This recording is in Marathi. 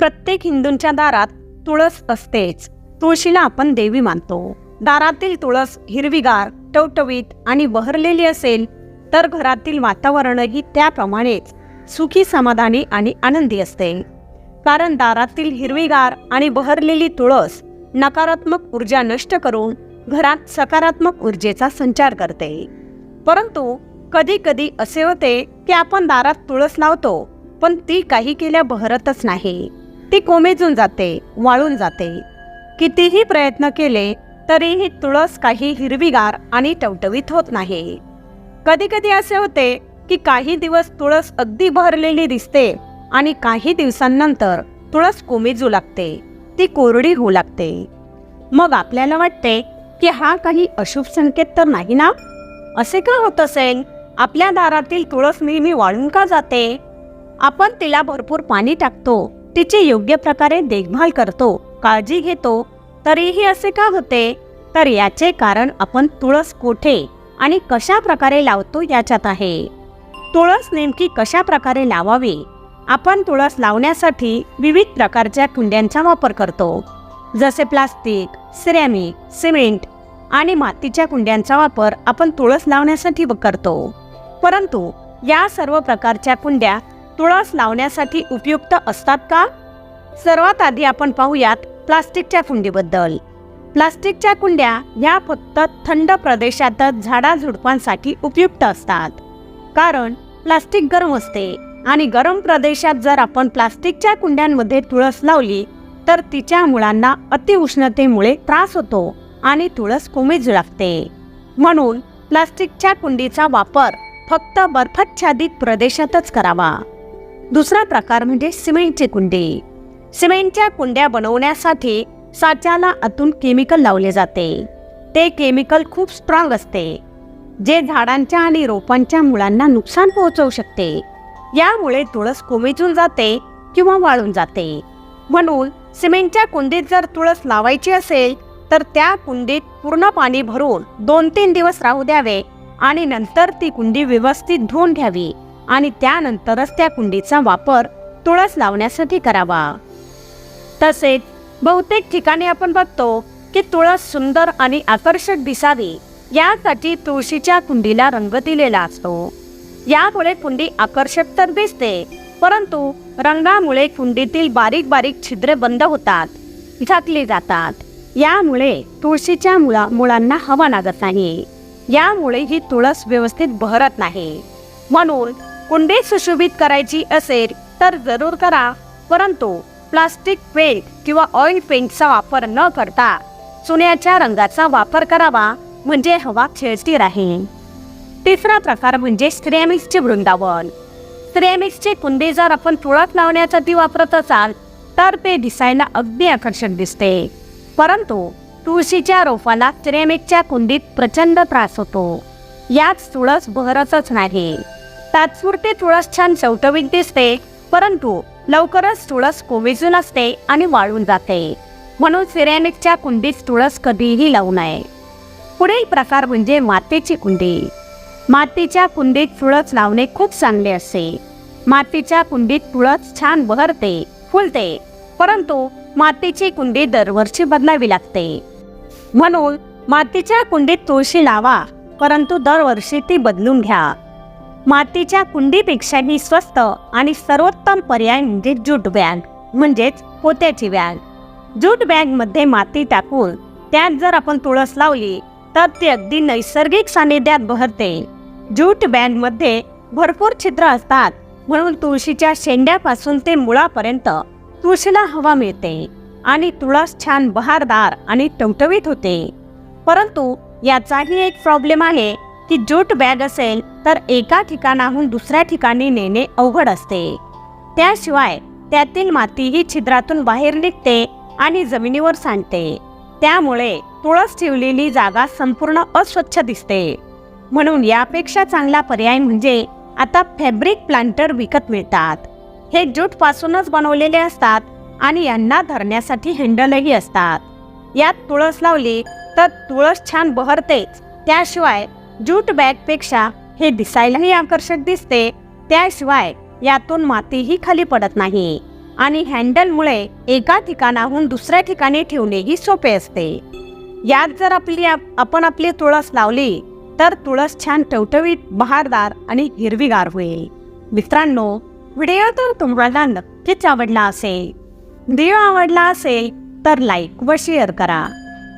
प्रत्येक हिंदूंच्या दारात तुळस असतेच. तुळशीला आपण देवी मानतो. दारातील तुळस हिरवीगार टवटवीत आणि बहरलेली असेल तर घरातील वातावरणही त्याप्रमाणेच सुखी समाधानी आणि आनंदी असते. कारण दारातील हिरवीगार आणि बहरलेली तुळस नकारात्मक ऊर्जा नष्ट करून घरात सकारात्मक ऊर्जेचा संचार करते. परंतु कधी कधी असे होते की आपण दारात तुळस लावतो पण ती काही केल्या बहरतच नाही. ती कोमेजून जाते वाळून जाते. कितीही प्रयत्न केले तरीही तुळस काही हिरवीगार आणि टवटवीत होत नाही. कधी कधी असे होते की काही दिवस तुळस अगदी भरलेली दिसते आणि काही दिवसांनंतर तुळस कोमेजू लागते ती कोरडी होऊ लागते. मग आपल्याला वाटते की हा काही अशुभ संकेत तर नाही ना? असे का होत असेल? आपल्या दारातील तुळस नेहमी वाळून का जाते? आपण तिला भरपूर पाणी टाकतो तिची योग्य प्रकारे देखभाल करतो काळजी घेतो तरीही असे का होते? तर याचे कारण आपण तुळस कोठे आणि कशा प्रकारे लावतो याच्यात आहे. तुळस नेमकी कशा प्रकारे लावावी? आपण तुळस लावण्यासाठी विविध प्रकारच्या कुंड्यांचा वापर करतो. जसे प्लास्टिक सिरॅमिक सिमेंट आणि मातीच्या कुंड्यांचा वापर आपण तुळस लावण्यासाठी व करतो. परंतु या सर्व प्रकारच्या कुंड्या तुळस लावण्यासाठी उपयुक्त असतात का? सर्वात आधी आपण पाहूयात प्लास्टिकच्या कुंडीबद्दल. प्लास्टिकच्या कुंड्या ह्या फक्त थंड प्रदेशातच झाडाझुडपांसाठी उपयुक्त असतात. कारण प्लास्टिक गरम असते आणि गरम प्रदेशात जर आपण प्लास्टिकच्या कुंड्यांमध्ये तुळस लावली तर तिच्या मुळांना अतिउष्णतेमुळे त्रास होतो आणि तुळस कोमेज लागते म्हणून प्लास्टिकच्या कुंडीचा वापर फक्त बर्फाच्छादित प्रदेशातच करावा. दुसरा प्रकार म्हणजे सिमेंटची कुंडी. सिमेंटच्या कुंड्या बनवण्यासाठी साच्याला आतून केमिकल लावले जाते. ते केमिकल खूप स्ट्रॉंग असते जे झाडांच्या आणि रोपांच्या मुळांना नुकसान पोहोचवू शकते. यामुळे तुळस कोमेजून जाते किंवा वाळून जाते. म्हणून सिमेंटच्या कुंडीत जर तुळस लावायची असेल तर त्या कुंडीत पूर्ण पाणी भरून दोन तीन दिवस राहू द्यावे आणि नंतर ती कुंडी व्यवस्थित धुवून घ्यावी. आणि त्यानंतरच त्या कुंडीचा वापर तुळस लावण्यासाठी करावा. तसेच बहुतेक ठिकाणी आपण बघतो की तुळस सुंदर आणि आकर्षक दिसावी यासाठी तुळशीच्या कुंडीला रंग दिलेला असतो. यामुळे कुंडी आकर्षक तर दिसते परंतु रंगामुळे कुंडीतील बारीक बारीक छिद्रे बंद होतात झाकली जातात. यामुळे तुळशीच्या मुळा मुळांना हवा लागत नाही. यामुळे ही तुळस व्यवस्थित बहरत नाही. म्हणून कुंडी सुशोभित करायची असेल तर जरूर करा परंतु प्लास्टिक पेंट किंवा ऑइल पेंटचा वापर न करता चुन्याच्या रंगाचा वापर करावा म्हणजे हवा खेळती राहील. तिसरा प्रकार म्हणजे सिरॅमिक्सचे वृंदावन. सिरॅमिक्सचे कुंदे जर आपण तुळस लावण्यासाठी वापरत असाल तर ते दिसायला अगदी आकर्षक दिसते. परंतु तुळशीच्या रोपाला सिरॅमिकच्या कुंडीत प्रचंड त्रास होतो. यात तुळस बहरतच नाही. तात्पुरते तुळस छान चवटवीत दिसते परंतु लवकरच तुळस कोमेजून असते आणि वाळून जाते. म्हणून सिरॅमिकच्या कुंडीत तुळस कधीही लावू नये. पुढील प्रकार म्हणजे मातीची कुंडी. मातीच्या कुंडीत तुळस लावणे खूप चांगले असते. मातीच्या कुंडीत तुळस छान बहरते फुलते परंतु मातीची कुंडी दरवर्षी बदलावी लागते. म्हणून मातीच्या कुंडीत तुळशी लावा परंतु दरवर्षी ती बदलून घ्या. मातीच्या कुंडीपेक्षाही स्वस्त आणि सर्वोत्तम पर्याय म्हणजे ज्यूट बॅग म्हणजेच पोत्याची बॅग ज्यूट बॅगमध्ये माती टाकून त्यात जर आपण तुळस लावली तर ती अगदी नैसर्गिक सानिध्यात बहरते. ज्यूट बॅगमध्ये भरपूर छिद्र असतात म्हणून तुळशीच्या शेंड्यापासून ते मुळापर्यंत तुळशीला हवा मिळते आणि तुळस छान बहारदार आणि टवटवीत होते. परंतु याचाही एक प्रॉब्लेम आहे ती ज्यूट बॅग असेल तर एका ठिकाणाहून दुसऱ्या ठिकाणी नेणे अवघड असते. त्याशिवाय त्यातील माती ही छिद्रातून बाहेर निघते आणि जमिनीवर सांडते. त्यामुळे तुळस ठेवलेली जागा संपूर्ण अस्वच्छ दिसते. म्हणून यापेक्षा चांगला पर्याय म्हणजे आता फॅब्रिक प्लांटर विकत मिळतात. हे ज्यूट पासूनच बनवलेले असतात आणि यांना धरण्यासाठी हँडलही असतात. यात तुळस लावली तर तुळस छान बहरतेच. त्याशिवाय ज्यूट बॅगपेक्षा हे दिसायलाही आकर्षक दिसते. त्याशिवाय यातून मातीही खाली पडत नाही आणि हँडलमुळे एका ठिकाणाहून दुसऱ्या ठिकाणी ठेवणेही सोपे असते. यात जर आपली आप- आपण आपली तुळस लावली तर तुळस छान टवटवीत बहारदार आणि हिरवीगार होईल. मित्रांनो व्हिडिओ तर तुम्हाला नक्कीच आवडला असेल. व्हिडिओ आवडला असेल तर लाईक व शेअर करा.